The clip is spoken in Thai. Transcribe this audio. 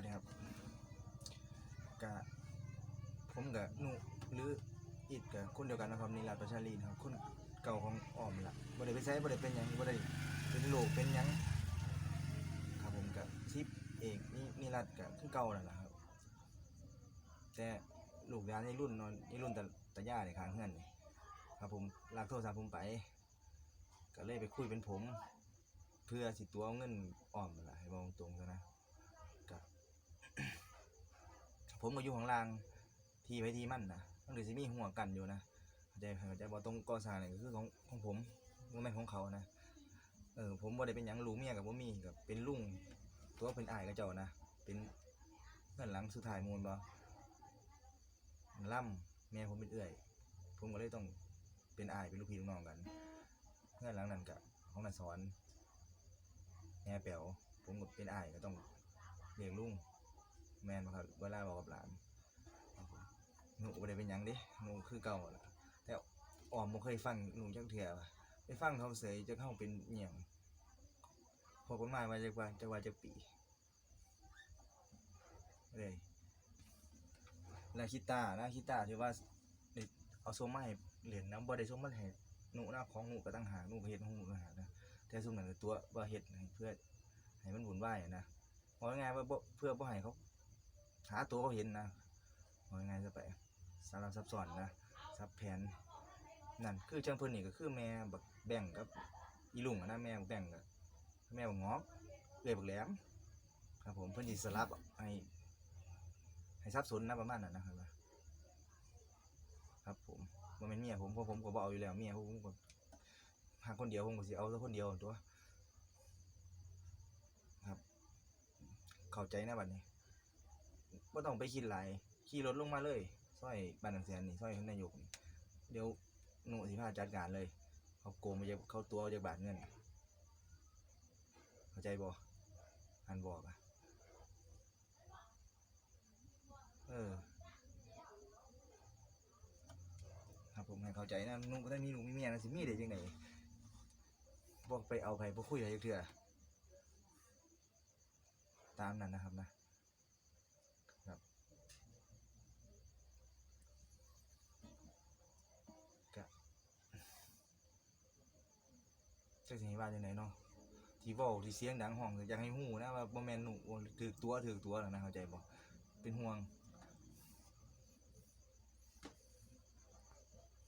วัสดีครับกะผมกับนุหรืออิดกับคนเดียวกันนะครับนี่ลาประชาลีนะครับคนเก่าของอ้อมละบ่ได้ไปใช้บ่ได้เป็นหยังบ่ได้เป็นโลกเป็นหยังครับผมกับซิปเอกนี่นี่รัดกับคือเก่านั่นแหละครับ แต่ลูกยานในรุ่นนอนในรุ่นแตะตะย่าในข้างเฮือนนี่ครับผมลากโทรศัพท์ผมไป ก็เลยไปคุยเป็นผม เพื่อสิตัวเงินอ้อมนั่นละให้บอกตรงๆซะนะก็ ผมก็อยู่ของรางทีไวทีมั่นนะมันเลยสิมีห่วงกันอยู่นะเข้าใจเข้าใจว่ตรงก่อสร้างนี่ก็คือของของผมบ่แม่นของเขานะเออผมบ่ได้เป็นหยังลูกเมียกับบ่มีกับเป็นลุงตัวเป็นอ้ายกับเจ้านะเป็นเพื่อนหลังสุดท้ายมูลบ่ล่ำแม่ผมเป็นเอื้อย ผมก็เลยต้องเป็นอายเป็นลูกพี่ลูกน้องกัน เพื่อนหลังนั้นก็ของน่ะสอนแม่แป๋วผมก็เป็นอายก็ต้องเลี้ยงลุง แม่นบ่ครับเวลาบอกกับหลานหนูบ่ได้เป็นหยังเดิหนูคือเก่าล่ะแต่ออมบ่เคยฟังหนูจักเทื่อว่ะไปฟังเขาเสยจักเฮาเป็นอิหยังพอกฎหมายว่าจักว่าจักว่าจักปีเลยแล้วคิตานะคิตาที่ว่าได้เอาส่งมาให้เหรียญนํบ่ได้ส่งมาให้หนูนะของหนูก็ตั้งหากหนูก็เฮ็ดของหนูต่างหากนะแต่ซุมนั้นก็ตัวว่าเฮ็ดให้เพื่อให้มันวุ่นวายอะนะว่าง่ายๆว่าบ่เพื่อบ่ให้เขา หาตัวเขาเห็นนะว่าไงจะไปสารซับซ้อนนะซับแผนนั่นคือจังเพิ่นนี่ก็คือแม่บักแบ่งกับอีลุงอะนะแม่บักแบ่งกับแม่บักงอกเอ้อยบักแหลมครับผมเพิ่นสิสลับให้ให้สับสนนะประมาณนั้นนะครับครับผมบ่แม่นเมียผมเพราะผมก็บ่เอาอยู่แล้วเมียผมก็หาคนเดียวผมก็สิเอาแต่คนเดียวตัวครับเข้าใจนะบัดนี้ บ่ต้องไปคิดหลายขี่รถลงมาเลยซอยบ้านหนังแสนนี่ซอยนายกนี่เดี๋ยวหนูสิพาจัดการเลยเขาโกงมาจากเขาตัวจากบาทเงินเข้าใจบ่หันบอกอะเออครับผมให้เข้าใจนะหนุ่ก็ได้มีหนุ่มีเมียนะสิมีได้จังไดบอกไปเอาไปบ่คุยอะไรเถื่อตามนั้นนะครับนะ จักสิให้ว่าจังไดเนาะที่เว้าที่เสียงดังห้องก็อยากให้ฮู้นะว่าบ่แม่นหนูถือตัวถือตัวแล้วนะเข้าใจบ่เป็นห่วง